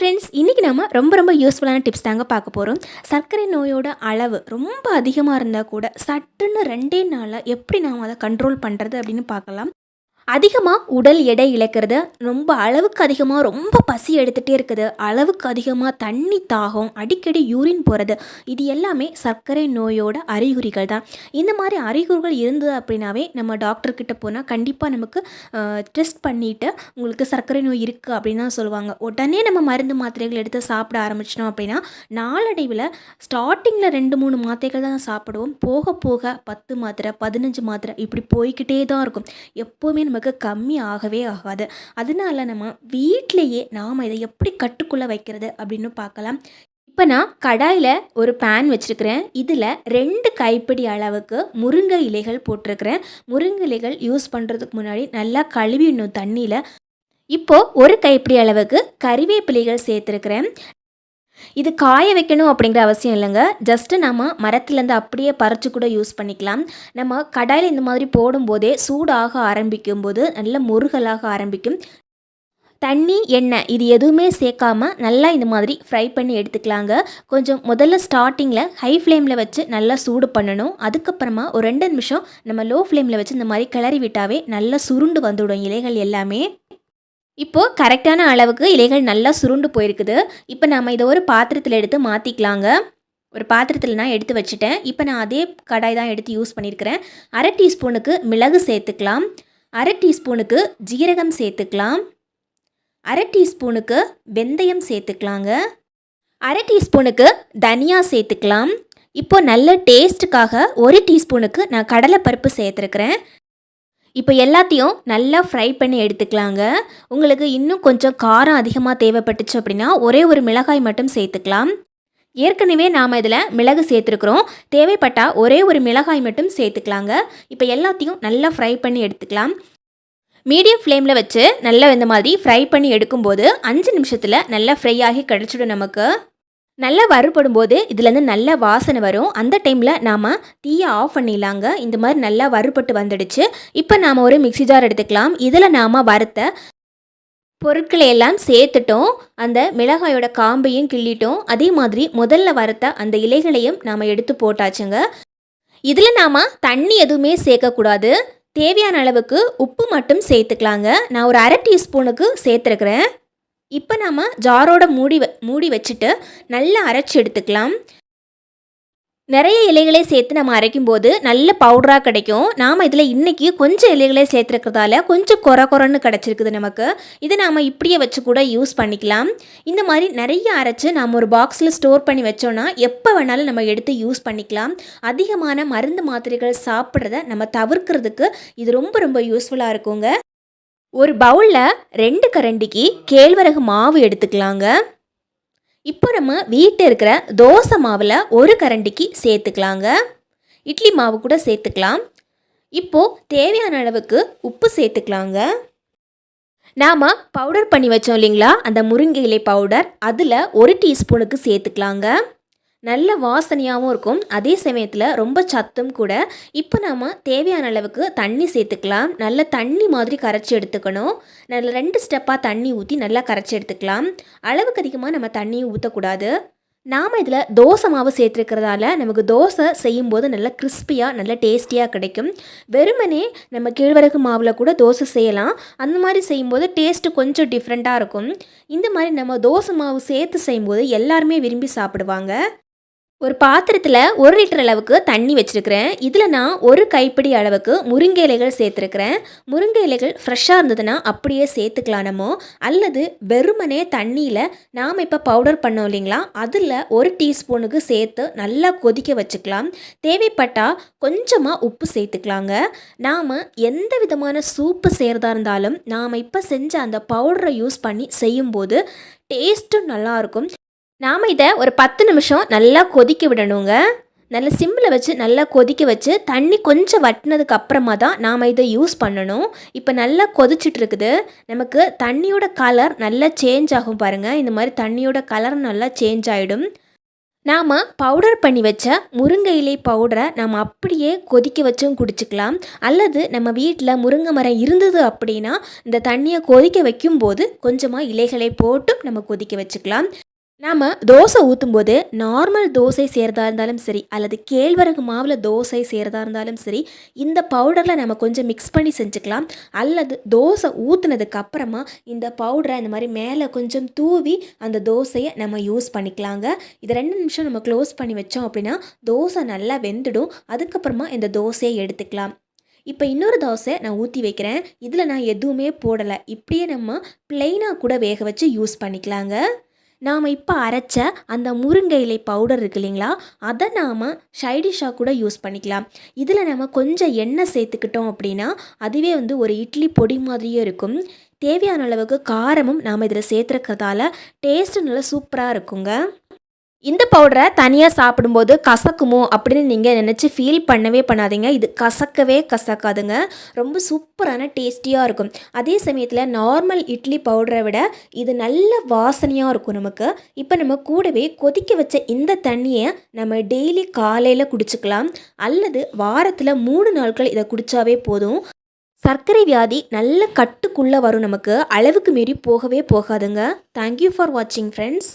Friends இன்றைக்கி நம்ம ரொம்ப ரொம்ப யூஸ்ஃபுல்லான டிப்ஸ் தாங்க பார்க்க போகிறோம் சர்க்கரை நோயோட அளவு ரொம்ப அதிகமாக இருந்தால் கூட சட்டுன்னு ரெண்டே நாளில் எப்படி நாம் அதை கண்ட்ரோல் பண்ணுறது அப்படின்னு பார்க்கலாம். அதிகமாக உடல் எடை இழக்கிறது ரொம்ப அளவுக்கு அதிகமாக ரொம்ப பசி எடுத்துகிட்டே இருக்குது. அளவுக்கு அதிகமாக தண்ணி தாகம் அடிக்கடி யூரின் போகிறது இது எல்லாமே சர்க்கரை நோயோட அறிகுறிகள் தான். இந்த மாதிரி அறிகுறிகள் இருந்தது அப்படின்னாவே நம்ம டாக்டர்கிட்ட போனால் கண்டிப்பாக நமக்கு டெஸ்ட் பண்ணிவிட்டு உங்களுக்கு சர்க்கரை நோய் இருக்குது அப்படின்னு தான் சொல்லுவாங்க. உடனே நம்ம மருந்து மாத்திரைகள் எடுத்து சாப்பிட ஆரம்பிச்சிட்டோம் அப்படின்னா நாளடைவில் ஸ்டார்டிங்கில் ரெண்டு மூணு மாத்திரைகள் தான் சாப்பிடுவோம். போக போக பத்து மாத்திரை பதினஞ்சு மாத்திரை இப்படி போய்கிட்டே தான் இருக்கும். எப்போவுமே நம்ம நமக்கு கம்மி ஆகவே ஆகாது. அதனால நம்ம வீட்டிலையே நாம் இதை எப்படி கட்டுக்குள்ளே வைக்கிறது அப்படின்னு பார்க்கலாம். இப்போ நான் கடாயில் ஒரு பேன் வச்சுருக்கிறேன். இதில் ரெண்டு கைப்பிடி அளவுக்கு முருங்கை இலைகள் போட்டிருக்கிறேன். முருங்கை இலைகள் யூஸ் பண்ணுறதுக்கு முன்னாடி நல்லா கழுவிடணும் தண்ணியில். இப்போது ஒரு கைப்பிடி அளவுக்கு கறிவேப்பிலைகள் சேர்த்துருக்கிறேன். இது காய வைக்கணும் அப்படிங்கிற அவசியம் இல்லைங்க. ஜஸ்ட்டு நம்ம மரத்துலேருந்து அப்படியே பறித்து கூட யூஸ் பண்ணிக்கலாம். நம்ம கடாயில் இந்த மாதிரி போடும்போதே சூடாக ஆரம்பிக்கும் போது நல்ல முருகலாக ஆரம்பிக்கும். தண்ணி எண்ணெய் இது எதுவுமே சேர்க்காம நல்லா இந்த மாதிரி ஃப்ரை பண்ணி எடுத்துக்கலாங்க. கொஞ்சம் முதல்ல ஸ்டார்டிங்கில் ஹை ஃப்ளேமில் வச்சு நல்லா சூடு பண்ணணும். அதுக்கப்புறமா ஒரு ரெண்டு நிமிஷம் நம்ம லோ ஃப்ளேமில் வச்சு இந்த மாதிரி கிளறி விட்டாவே நல்லா சுருண்டு வந்துவிடும் இலைகள் எல்லாமே. இப்போது கரெக்டான அளவுக்கு இலைகள் நல்லா சுருண்டு போயிருக்குது. இப்போ நம்ம இதை ஒரு பாத்திரத்தில் எடுத்து மாற்றிக்கலாங்க ஒரு பாத்திரத்தில் நான் எடுத்து வச்சுட்டேன். இப்போ நான் அதே கடாய் தான் எடுத்து யூஸ் பண்ணியிருக்கிறேன் அரை டீஸ்பூனுக்கு மிளகு சேர்த்துக்கலாம். அரை டீஸ்பூனுக்கு ஜீரகம் சேர்த்துக்கலாம். அரை டீஸ்பூனுக்கு வெந்தயம் சேர்த்துக்கலாங்க. அரை டீஸ்பூனுக்கு தனியா சேர்த்துக்கலாம். இப்போ நல்ல டேஸ்ட்டுக்காக ஒரு டீஸ்பூனுக்கு நான் கடலைப்பருப்பு சேர்த்துருக்குறேன். இப்போ எல்லாத்தையும் நல்லா ஃப்ரை பண்ணி எடுத்துக்கலாங்க. உங்களுக்கு இன்னும் கொஞ்சம் காரம் அதிகமாக தேவைப்பட்டுச்சு அப்படின்னா ஒரே ஒரு மிளகாய் மட்டும் சேர்த்துக்கலாம். ஏற்கனவே நாம் இதில் மிளகு சேர்த்துருக்குறோம். தேவைப்பட்டால் ஒரே ஒரு மிளகாய் மட்டும் சேர்த்துக்கலாங்க. இப்போ எல்லாத்தையும் நல்லா ஃப்ரை பண்ணி எடுத்துக்கலாம். மீடியம் ஃப்ளேமில் வச்சு நல்லா இந்த மாதிரி ஃப்ரை பண்ணி எடுக்கும்போது அஞ்சு நிமிஷத்தில் நல்லா ஃப்ரை ஆகி கிடச்சிடும் நமக்கு. நல்லா வறுபடும் போது இதுலேருந்து நல்ல வாசனை வரும். அந்த டைமில் நாம் தீயை ஆஃப் பண்ணிடலாங்க. இந்த மாதிரி நல்லா வறுபட்டு வந்துடுச்சு. இப்போ நாம் ஒரு மிக்சி ஜார் எடுத்துக்கலாம். இதில் நாம் வறுத்த பொருட்களை எல்லாம் சேர்த்துட்டோம். அந்த மிளகாயோட காம்பையும் கிள்ளிட்டோம். அதே மாதிரி முதல்ல வறுத்த அந்த இலைகளையும் நாம் எடுத்து போட்டாச்சுங்க. இதில் நாம் தண்ணி எதுவுமே சேர்க்கக்கூடாது. தேவையான அளவுக்கு உப்பு மட்டும் சேர்த்துக்கலாங்க. நான் ஒரு அரை டீஸ்பூனுக்கு சேர்த்துருக்குறேன். இப்போ நாம் ஜாரோட மூடி வ மூடி வச்சுட்டு நல்லா அரைச்சி எடுத்துக்கலாம். நிறைய இலைகளை சேர்த்து நம்ம அரைக்கும் போது நல்ல பவுடராக கிடைக்கும். நாம் இதில் இன்றைக்கி கொஞ்சம் இலைகளை சேர்த்துருக்கிறதால கொஞ்சம் குறை குறைன்னு கிடச்சிருக்குது நமக்கு. இதை நாம் இப்படியே வச்சு கூட யூஸ் பண்ணிக்கலாம். இந்த மாதிரி நிறைய அரைச்சி நாம் ஒரு பாக்ஸில் ஸ்டோர் பண்ணி வச்சோன்னா எப்போ வேணாலும் நம்ம எடுத்து யூஸ் பண்ணிக்கலாம். அதிகமான மருந்து மாத்திரைகள் சாப்பிட்றத நம்ம தவிர்க்கிறதுக்கு இது ரொம்ப ரொம்ப யூஸ்ஃபுல்லாக இருக்குங்க. ஒரு பவுலில் ரெண்டு கரண்டிக்கு கேழ்வரகு மாவு எடுத்துக்கலாங்க. இப்போ நம்ம வீட்டில் இருக்கிற தோசை மாவில் ஒரு கரண்டிக்கு சேர்த்துக்கலாங்க. இட்லி மாவு கூட சேர்த்துக்கலாம். இப்போது தேவையான அளவுக்கு உப்பு சேர்த்துக்கலாங்க. நாம் பவுடர் பண்ணி வச்சோம் இல்லைங்களா? அந்த முருங்கை இலை பவுடர் அதில் ஒரு டீஸ்பூனுக்கு சேர்த்துக்கலாங்க. நல்ல வாசனையாகவும் இருக்கும். அதே சமயத்தில் ரொம்ப சத்தும் கூட. இப்போ நாம் தேவையான அளவுக்கு தண்ணி சேர்த்துக்கலாம். நல்ல தண்ணி மாதிரி கரைச்சி எடுத்துக்கணும். நல்ல ரெண்டு ஸ்டெப்பாக தண்ணி ஊற்றி நல்லா கரைச்சி எடுத்துக்கலாம். அளவுக்கு அதிகமாக நம்ம தண்ணியை ஊற்றக்கூடாது நாம் இதில் தோசை மாவு சேர்த்துருக்கிறதால நமக்கு தோசை செய்யும்போது நல்லா கிறிஸ்பியாக நல்ல டேஸ்டியாக கிடைக்கும். வெறுமனே நம்ம கேழ்வரகு மாவில் கூட தோசை செய்யலாம். அந்த மாதிரி செய்யும்போது டேஸ்ட்டு கொஞ்சம் டிஃப்ரெண்ட்டாக இருக்கும். இந்த மாதிரி நம்ம தோசை மாவு சேர்த்து செய்யும்போது எல்லாருமே விரும்பி சாப்பிடுவாங்க. ஒரு பாத்திரத்தில் ஒரு லிட்டர் அளவுக்கு தண்ணி வச்சுருக்கிறேன். இதில் நான் ஒரு கைப்பிடி அளவுக்கு முருங்கை இலைகள் சேர்த்துருக்கிறேன். முருங்கை இலைகள் ஃப்ரெஷ்ஷாக இருந்ததுன்னா அப்படியே சேர்த்துக்கலாம் நம்ம. அல்லது வெறுமனே தண்ணியில் நாம் இப்போ பவுடர் பண்ணோம் இல்லைங்களா? அதில் ஒரு டீஸ்பூனுக்கு சேர்த்து நல்லா கொதிக்க வச்சுக்கலாம். தேவைப்பட்டால் கொஞ்சமாக உப்பு சேர்த்துக்கலாங்க. நாம் எந்த விதமான சூப்பு செய்கிறதா இருந்தாலும் நாம் இப்போ செஞ்ச அந்த பவுடரை யூஸ் பண்ணி செய்யும்போது டேஸ்ட்டும் நல்லாயிருக்கும் நாம் இதை ஒரு பத்து நிமிஷம் நல்லா கொதிக்க விடணுங்க. நல்ல சிம்மில் வச்சு நல்லா கொதிக்க வச்சு தண்ணி கொஞ்சம் வட்டினதுக்கு அப்புறமா தான் நாம் இதை யூஸ் பண்ணணும். இப்போ நல்லா கொதிச்சுட்டு இருக்குது. நமக்கு தண்ணியோட கலர் நல்லா சேஞ்ச் ஆகும் பாருங்கள் இந்த மாதிரி தண்ணியோட கலர் நல்லா சேஞ்ச் ஆகிடும் நாம் பவுடர் பண்ணி வச்ச முருங்கை இலை பவுடரை நம்ம அப்படியே கொதிக்க வச்சும் குடிச்சுக்கலாம். அல்லது நம்ம வீட்டில் முருங்கை மரம் இருந்தது அப்படின்னா இந்த தண்ணியை கொதிக்க வைக்கும்போது கொஞ்சமாக இலைகளை போட்டு நம்ம கொதிக்க வச்சுக்கலாம். நாம் தோசை ஊற்றும்போது நார்மல் தோசை செய்கிறதா இருந்தாலும் சரி அல்லது கேழ்வரகு மாவில் தோசை செய்கிறதா இருந்தாலும் சரி இந்த பவுடரில் நம்ம கொஞ்சம் மிக்ஸ் பண்ணி செஞ்சுக்கலாம். அல்லது தோசை ஊற்றுனதுக்கு அப்புறமா இந்த பவுடரை இந்த மாதிரி மேலே கொஞ்சம் தூவி அந்த தோசையை நம்ம யூஸ் பண்ணிக்கலாங்க. இது ரெண்டு நிமிஷம் நம்ம க்ளோஸ் பண்ணி வச்சோம் அப்படின்னா தோசை நல்லா வெந்துடும். அதுக்கப்புறமா இந்த தோசையை எடுத்துக்கலாம். இப்போ இன்னொரு தோசை நான் ஊற்றி வைக்கிறேன். இதில் நான் எதுவுமே போடலை. இப்படியே நம்ம பிளெயினாக கூட வேக வச்சு யூஸ் பண்ணிக்கலாங்க. நாம் இப்போ அரைச்ச அந்த முருங்கை இலை பவுடர் இருக்கு இல்லைங்களா? அதை நாம் சைடிஷாக கூட யூஸ் பண்ணிக்கலாம். இதில் நம்ம கொஞ்சம் எண்ணெய் சேர்த்துக்கிட்டோம் அப்படின்னா அதுவே வந்து ஒரு இட்லி பொடி மாதிரியே இருக்கும். தேவையான அளவுக்கு காரமும் நாம் இதில் சேர்த்துருக்கிறதால டேஸ்ட்டு நல்லா சூப்பராக இருக்குங்க. இந்த பவுடரை தனியாக சாப்பிடும்போது கசக்குமோ அப்படின்னு நீங்கள் நினச்சி ஃபீல் பண்ணவே பண்ணாதீங்க. இது கசக்கவே கசக்காதுங்க. ரொம்ப சூப்பரான டேஸ்டியாக இருக்கும். அதே சமயத்தில் நார்மல் இட்லி பவுடரை விட இது நல்ல வாசனையாக இருக்கும் நமக்கு. இப்போ நம்ம கூடவே கொதிக்க வச்ச இந்த தண்ணியை நம்ம டெய்லி காலையில் குடிச்சுக்கலாம். அல்லது வாரத்தில் மூணு நாட்கள் இதை குடித்தாவே போதும். சர்க்கரை வியாதி நல்ல கட்டுக்குள்ளே வரும் நமக்கு. அளவுக்கு மீறி போகவே போகாதுங்க. தேங்க்யூ ஃபார் வாட்சிங் ஃப்ரெண்ட்ஸ்